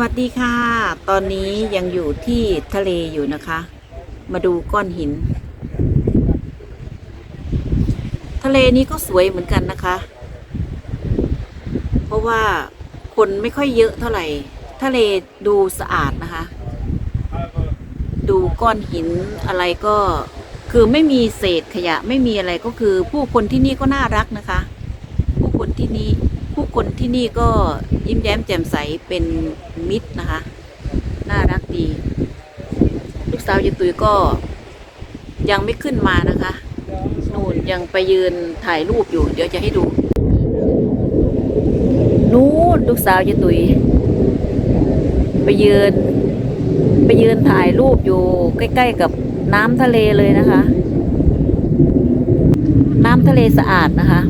วัสดีค่ะ ตอนนี้ยังอยู่ที่ทะเลอยู่นะคะ มาดูก้อนหิน ทะเลนี้ก็สวยเหมือนกันนะคะ เพราะว่าคนไม่ค่อยเยอะเท่าไหร่ ทะเลดูสะอาดนะคะ ดูก้อนหินอะไรก็คือไม่มีเศษขยะไม่มีอะไรก็คือ ผู้คนที่นี่ก็น่ารักนะคะ ผู้คนที่นี่ คนที่นี่ก็ยิ้มแย้มแจ่มใสเป็นมิตรนะคะ น่ารักดี ลูกสาวยายตุยก็ยังไม่ขึ้นมานะคะนู่นยังไปยืนถ่ายรูปอยู่ เดี๋ยวจะให้ดู นู่นลูกสาวยายตุย ไปยืน ไปยืนถ่ายรูปอยู่ ใกล้ๆกับน้ำทะเลเลยนะคะ น้ำทะเลสะอาดนะคะ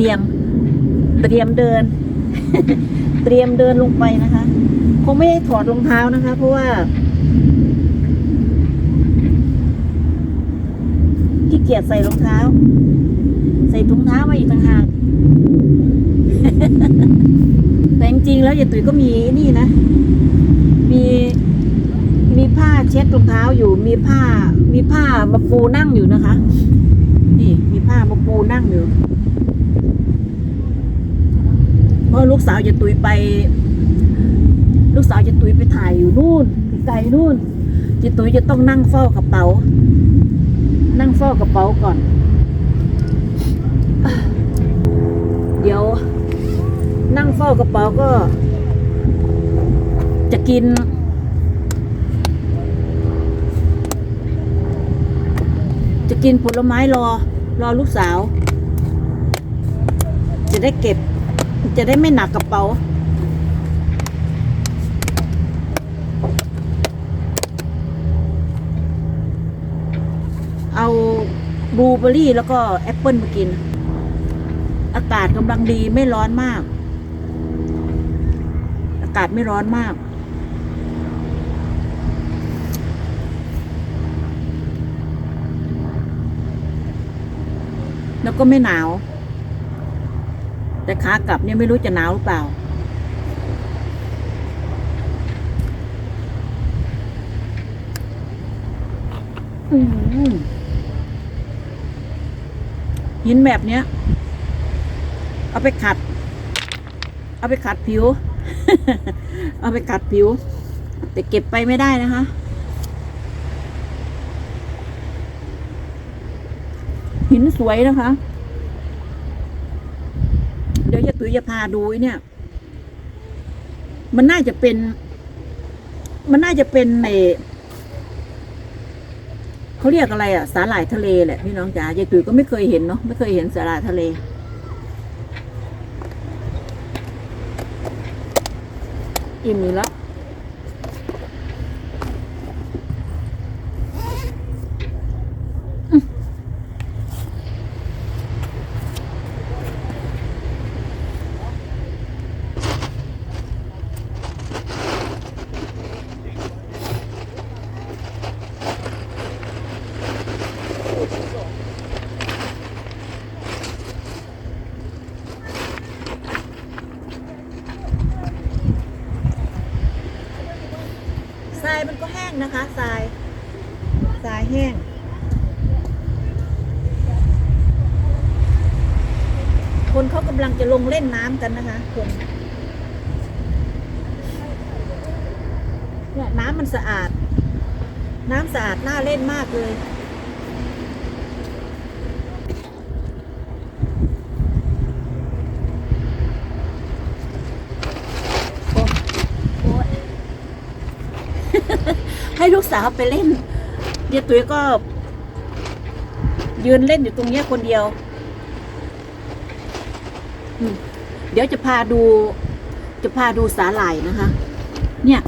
รียม เตรียมเดิน เตรียมเดินลงไปนะคะ คงไม่ได้ถอดรองเท้านะคะ เพราะว่าขี้เกียจใส่รองเท้า ใส่ถุงเท้ามาอีกต่างหากแต่จริงๆแล้วยายตุ๋ยก็มีนี่นะ มีมีผ้าเช็ดรองเท้าอยู่ มีผ้า มีผ้ามาปูนั่งอยู่นะคะ นี่ มีผ้ามาปูนั่งอยู่ เพราะลูกสาวจะตุยไป ลูกสาวจะตุยไปถ่ายอยู่นู่นไกลนู่นจะตุยจะต้องนั่งเฝ้ากระเป๋า นั่งเฝ้ากระเป๋าก่อน เดี๋ยว นั่งเฝ้ากระเป๋าก็ จะกิน จะกินผลไม้รอ รอลูกสาว จะได้เก็บ จะได้ไม่หนักกระเป๋า เอาบลูเบอร์รี่แล้วก็แอปเปิลมากิน อากาศกำลังดีไม่ร้อนมาก อากาศไม่ร้อนมากแล้วก็ไม่หนาว แต่ขากลับเนี่ยไม่รู้จะหนาวหรือเปล่า หินแบบเนี้ย เอาไปขัด เอาไปขัดผิว เอาไปขัดผิว แต่เก็บไปไม่ได้นะคะหินสวยนะคะ เดี๋ยวยะตุยจะพาดูเนี่ย มันน่าจะเป็น มันน่าจะเป็นในเขาเรียกอะไรอะ สาหร่ายทะเลแหละพี่น้องจ๋ายายตุยก็ไม่เคยเห็นเนาะไม่เคยเห็นสาหร่ายทะเลอิ่มอยู่แล้ว งนะคะทรายทรายแห้ง คนเขากำลังจะลงเล่นน้ำกันนะคะคนเนี่ยน้ำมันสะอาด น้ำสะอาดน่าเล่นมากเลย โอ้โอ้ย ให้ลูก สาวไปเล่นเดียตุ้ยก็ ยืนเล่นอยู่ตรงเนี้ยคนเดียวเดี๋ยวจะพาดู จะพาดูสาหร่ายนะคะ เนี่ย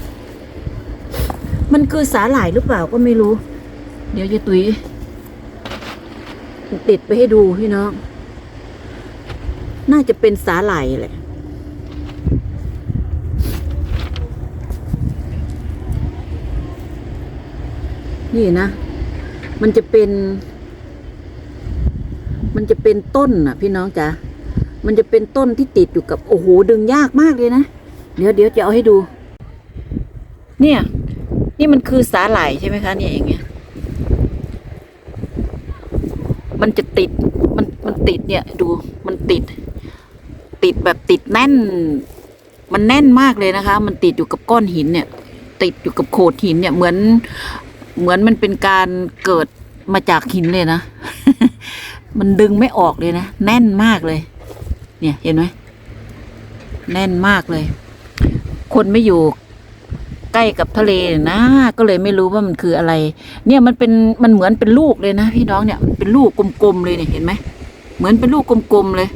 มันคือสาหร่ายหรือเปล่าก็ไม่รู้ เดี๋ยวจะตุยติดไปให้ดูพี่น้อง น่าจะเป็นสาหร่ายแหละ นี่นะ มันจะเป็น มันจะเป็นต้นน่ะ พี่น้องจ๋ามันจะเป็นต้นที่ติดอยู่กับโอ้โหดึงยากมากเลยนะ เดี๋ยวเดี๋ยวจะเอาให้ดู เนี่ย นี่มันคือสาหร่ายใช่ไหมคะเนี่ยอย่างเงี้ย มันจะติด มันมันติดเนี่ยดู มันติด ติดแบบติดแน่น มันแน่นมากเลยนะคะ มันติดอยู่กับก้อนหินเนี่ย ติดอยู่กับโขดหินเนี่ยเหมือน เหมือนมันเป็นการเกิดมาจากหินเลยนะ มันดึงไม่ออกเลยนะ แน่นมากเลย เนี่ยเห็นไหมแน่นมากเลย คนไม่อยู่ใกล้กับทะเลนะ ก็เลยไม่รู้ว่ามันคืออะไร เนี่ยมันเป็นมันเหมือนเป็นลูกเลยนะพี่น้องเนี่ยมันเป็นลูกกลมๆเลยเนี่ยเห็นไหมเหมือนเป็นลูกกลมๆเลย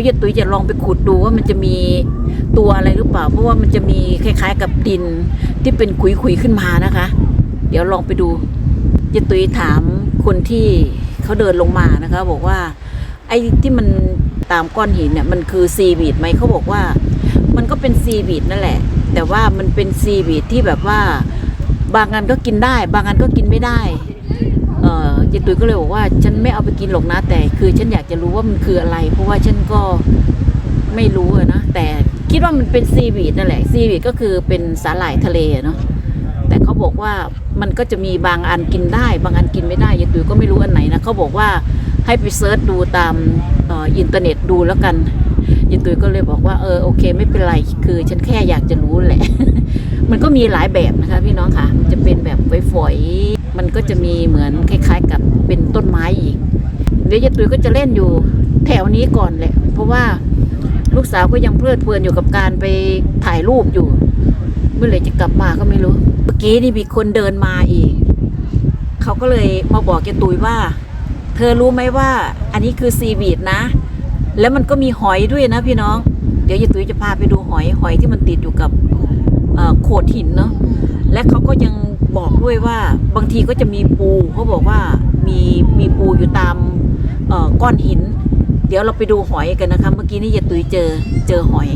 ยวยายตุ้ยจะลองไปขุดดูว่ามันจะมีตัวอะไรหรือเปล่า เพราะว่ามันจะมีคล้ายๆ กับดินที่เป็นขุยๆขึ้นมานะคะ เดี๋ยวลองไปดูยายตุ้ยถามคนที่เขาเดินลงมานะคะ บอกว่า ไอ้ที่มันตามก้อนหินเนี่ยมันคือซีวีดไหมเขาบอกว่า มันก็เป็นซีวีดนั่นแหละ แต่ว่ามันเป็นซีวีดที่แบบว่า บางอันก็กินได้ บางอันก็กินไม่ได้ เออเจตุ๋ยก็เลยบอกว่า ฉันไม่เอาไปกินหรอกนะ แต่คือฉันอยากจะรู้ว่ามันคืออะไร เพราะว่าฉันก็ไม่รู้นะ แต่คิดว่ามันเป็นซีวีดนั่นแหละซีวีดก็คือเป็นสาหร่ายทะเลเนาะแต่เขาบอกว่ามันก็จะมีบางอันกินได้ บางอันกินไม่ได้ยายตุ๋ยก็ไม่รู้อันไหนนะเขาบอกว่าให้ไปเซิร์ชดูตามอออินเทอร์เน็ตดูแล้วกัน ยายตุยก็เลยบอกว่าเออโอเค ไม่เป็นไรคือ ฉันแค่อยากจะรู้แหละ มันก็มีหลายแบบนะคะ พี่น้องค่ะมันจะเป็นแบบฝอยๆมันก็จะมีเหมือนคล้าย ๆ กับเป็นต้นไม้อีกเดี๋ยวยายตุยก็จะเล่นอยู่แถวนี้ก่อนแหละ เพราะว่าลูกสาวก็ยังเพลิดเพลินอยู่กับการไปถ่ายรูปอยู่ เมื่อไหร่จะกลับมาก็ไม่รู้ เมื่อกี้นี่มีคนเดินมาอีก เขาก็เลยมาบอกยายตุยว่า เธอรู้ไหมว่า อันนี้คือซีบีดนะ แล้วมันก็มีหอยด้วยนะพี่น้อง เดี๋ยวยายตุ้ยจะพาไปดูหอยหอยที่มันติดอยู่กับโขดหินเนาะและเขาก็ยังบอกด้วยว่าบางทีก็จะมีปูเขาบอกว่ามีมีปูอยู่ตามก้อนหิน เดี๋ยวเราไปดูหอยกันนะคะ เมื่อกี้นี่ยายตุ้ยเจอเจอหอย